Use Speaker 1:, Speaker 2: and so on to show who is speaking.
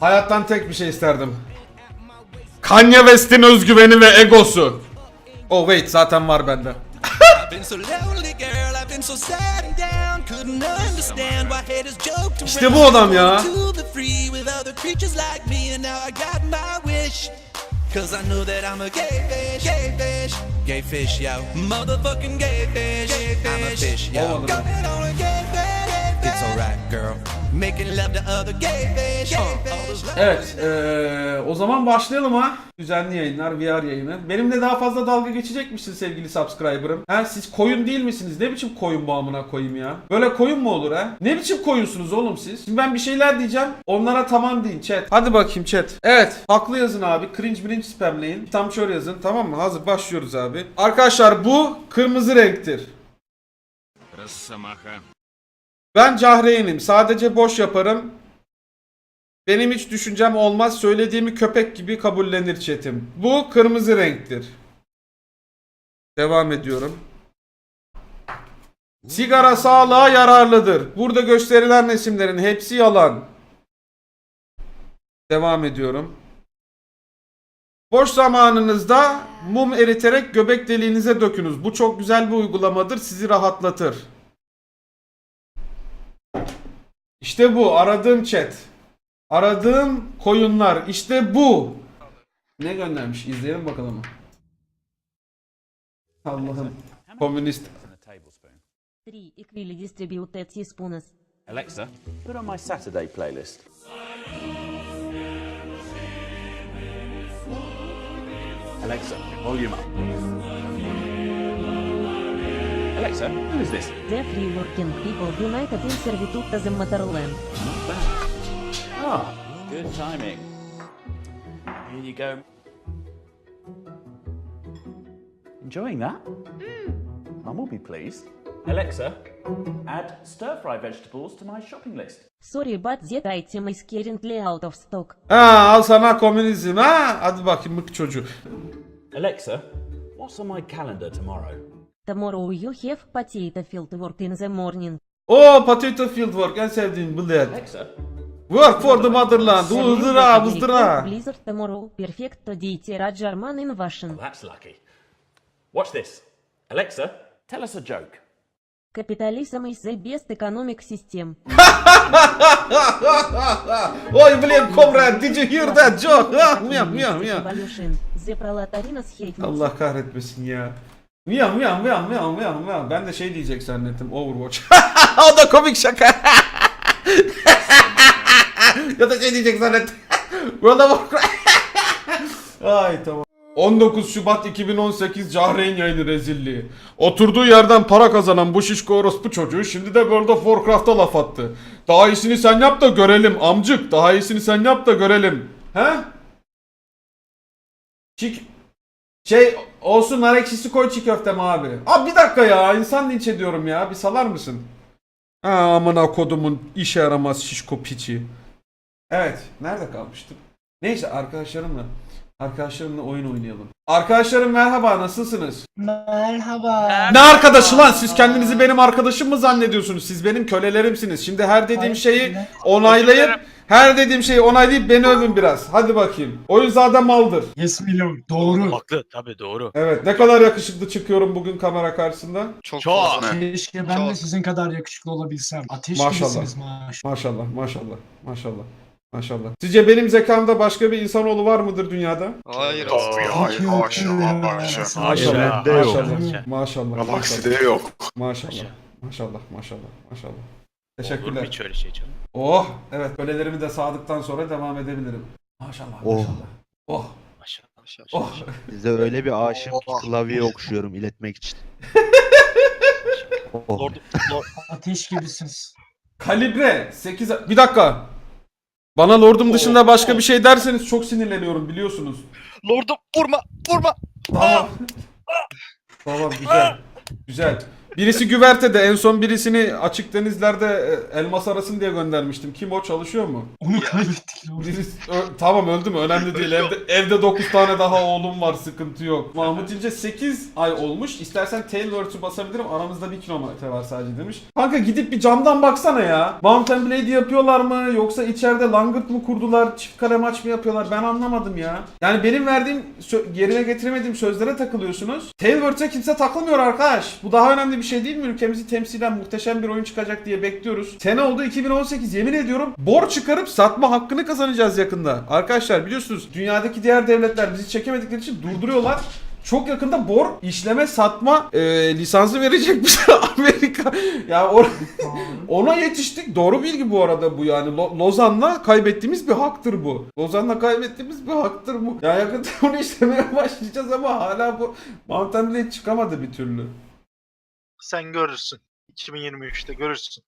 Speaker 1: Hayattan tek bir şey isterdim. Kanye West'in özgüveni ve egosu. Oh wait zaten var bende. İşte bu adam ya.
Speaker 2: Cause I know that I'm a gay fish, gay fish, gay fish, yo. Motherfucking gay fish, I'm a fish, yo. Going on a gay fish, it's alright, girl. Making love to other gay fish, gay fish.
Speaker 1: Evet eee, o zaman başlayalım ha. Düzenli yayınlar, VR yayını. Benimle daha fazla dalga geçecek misin sevgili subscriber'ım? Ha siz koyun değil misiniz? Ne biçim koyun bu amına koyayım ya? Böyle koyun mu olur ha? Ne biçim koyunsunuz oğlum siz? Şimdi ben bir şeyler diyeceğim. Onlara tamam deyin chat. Hadi bakayım chat. Evet. Haklı yazın abi. Cringe cringe spamleyin. Tam şöyle yazın. Tamam mı? Hazır başlıyoruz abi. Arkadaşlar bu kırmızı renktir.
Speaker 3: Росомаха.
Speaker 1: Ben Cahreyn'im. Sadece boş yaparım. Benim hiç düşüncem olmaz. Söylediğimi köpek gibi kabullenir chatim. Bu kırmızı renktir. Devam ediyorum. Sigara sağlığa yararlıdır. Burada gösterilen resimlerin hepsi yalan. Devam ediyorum. Boş zamanınızda mum eriterek göbek deliğinize dökünüz. Bu çok güzel bir uygulamadır. Sizi rahatlatır. İşte bu aradığım chat. Aradığım koyunlar. İşte bu. Ne göndermiş? İzleyelim bakalım. Allah'ım. Komünist.
Speaker 4: Alexa, put on my Saturday playlist. Alexa, volume up. Alexa, who is this?
Speaker 5: The Free Working People United in Servitude as a Motherland.
Speaker 4: Not bad. Ah, good timing. Here you go. Enjoying that? Mum will be pleased. Alexa, add stir fry vegetables to my shopping list.
Speaker 5: Sorry but that item is currently out of stock.
Speaker 1: Ha al sana komünizm ha. Hadi bakayım mık çocuğu.
Speaker 4: Alexa, what's on my calendar tomorrow?
Speaker 5: Tomorrow you have potato field work in the morning.
Speaker 1: O potato field work en sevdiğim bled.
Speaker 4: Alexa,
Speaker 1: Work for the motherland. Uzdıra uzdıra.
Speaker 5: Blizzard tomorrow. Perfect дети German in Russian.
Speaker 4: that's lucky. Watch this. Alexa, tell us a joke.
Speaker 5: Capitalism is the best economic system.
Speaker 1: Oy bled comrade did you hear that joke? Ha, Miyav miyav miyav.
Speaker 5: Evolution. The proletarians hate me.
Speaker 1: Allah kahretmesin ya. Miyav miyav miyav miyav miyav miyav. Ben de şey diyecek zannettim Overwatch. o da komik şaka. ya da şey diyecek zannettim. World of Warcraft. Ay tamam. 19 Şubat 2018 Cahreyn yayını rezilliği. Oturduğu yerden para kazanan bu şişko orospu çocuğu şimdi de World of Warcraft'a laf attı. Daha iyisini sen yap da görelim amcık. Daha iyisini sen yap da görelim. He? Çik... Şey olsun nar ekşisi koy çiğ köfteme abi. Abi bir dakika ya insan linç ediyorum ya bir salar mısın? Ha amına kodumun işe yaramaz şişko piçi. Evet nerede kalmıştık? Neyse arkadaşlarımla arkadaşlarımla oyun oynayalım. Arkadaşlarım merhaba nasılsınız?
Speaker 6: Merhaba.
Speaker 1: Ne arkadaşı lan siz kendinizi benim arkadaşım mı zannediyorsunuz? Siz benim kölelerimsiniz. Şimdi her dediğim
Speaker 6: Hayır,
Speaker 1: şeyi
Speaker 6: ne?
Speaker 1: onaylayıp her dediğim şeyi onaylayıp beni övün biraz. Hadi bakayım. Oyun zaten maldır.
Speaker 6: Yes Milo doğru.
Speaker 3: Haklı tabii doğru.
Speaker 1: Evet ne kadar yakışıklı çıkıyorum bugün kamera karşısında.
Speaker 7: Çok,
Speaker 3: Çok.
Speaker 7: fazla.
Speaker 6: Keşke ben de
Speaker 7: Çok.
Speaker 6: sizin kadar yakışıklı olabilsem. Ateş
Speaker 1: Maşallah.
Speaker 6: gibisiniz maşallah.
Speaker 1: Maşallah maşallah maşallah maşallah. Sizce benim zekamda başka bir insanoğlu var mıdır dünyada?
Speaker 7: Hayır.
Speaker 6: Hayır, haşa, haşa, haşa.
Speaker 1: Maşallah
Speaker 3: Bende yok.
Speaker 1: maşallah maşallah
Speaker 7: Galakside
Speaker 1: maşallah
Speaker 7: yok.
Speaker 1: maşallah maşallah maşallah maşallah.
Speaker 3: Olur mu
Speaker 1: Teşekkürler.
Speaker 3: hiç öyle şey canım?
Speaker 1: Oh evet kölelerimi de sağdıktan sonra devam edebilirim. Maşallah
Speaker 8: Oh.
Speaker 1: maşallah. Oh
Speaker 3: Maşallah.
Speaker 1: oh.
Speaker 8: Size öyle bir aşığım ki klavye okşuyorum iletmek için. Oh.
Speaker 3: Lord, Lord,
Speaker 6: Ateş gibisiniz.
Speaker 1: Kalibre 8 bir dakika. Bana lordum dışında başka bir şey derseniz çok sinirleniyorum biliyorsunuz.
Speaker 3: Lord'um vurma vurma.
Speaker 1: Tamam. tamam güzel. Güzel. Birisi güvertede en son birisini açık denizlerde e, elmas arasın diye göndermiştim. Kim o çalışıyor mu?
Speaker 6: Onu kaybettik Lord.
Speaker 1: Birisi, Ö- tamam öldü mü? Önemli değil. Evde, evde 9 tane daha oğlum var. Sıkıntı yok. Mahmut İnce 8 ay olmuş. İstersen tailword'u basabilirim. Aramızda 1 kilometre var sadece demiş. Kanka gidip bir camdan baksana ya. Mountain Blade yapıyorlar mı? Yoksa içeride langırt mı kurdular? Çift kare maç mı yapıyorlar? Ben anlamadım ya. Yani benim verdiğim, sö- yerine getiremediğim sözlere takılıyorsunuz. Tailword'e kimse takılmıyor arkadaş. Bu daha önemli bir şey değil mi? Ülkemizi temsilen muhteşem bir oyun çıkacak diye bekliyoruz. Sene oldu 2018 yemin ediyorum. Borç çıkarıp satma hakkını kazanacağız yakında. Arkadaşlar biliyorsunuz dünyadaki diğer devletler bizi çekemedikleri için durduruyorlar. Çok yakında bor işleme satma e, lisansı verecekmiş Amerika. Ya or- ona yetiştik. Doğru bilgi bu arada bu yani. Lo- Lozan'la kaybettiğimiz bir haktır bu. Lozan'la kaybettiğimiz bir haktır bu. Ya yakında onu işlemeye başlayacağız ama hala bu Mountain Blade çıkamadı bir türlü.
Speaker 3: Sen görürsün. 2023'te görürsün.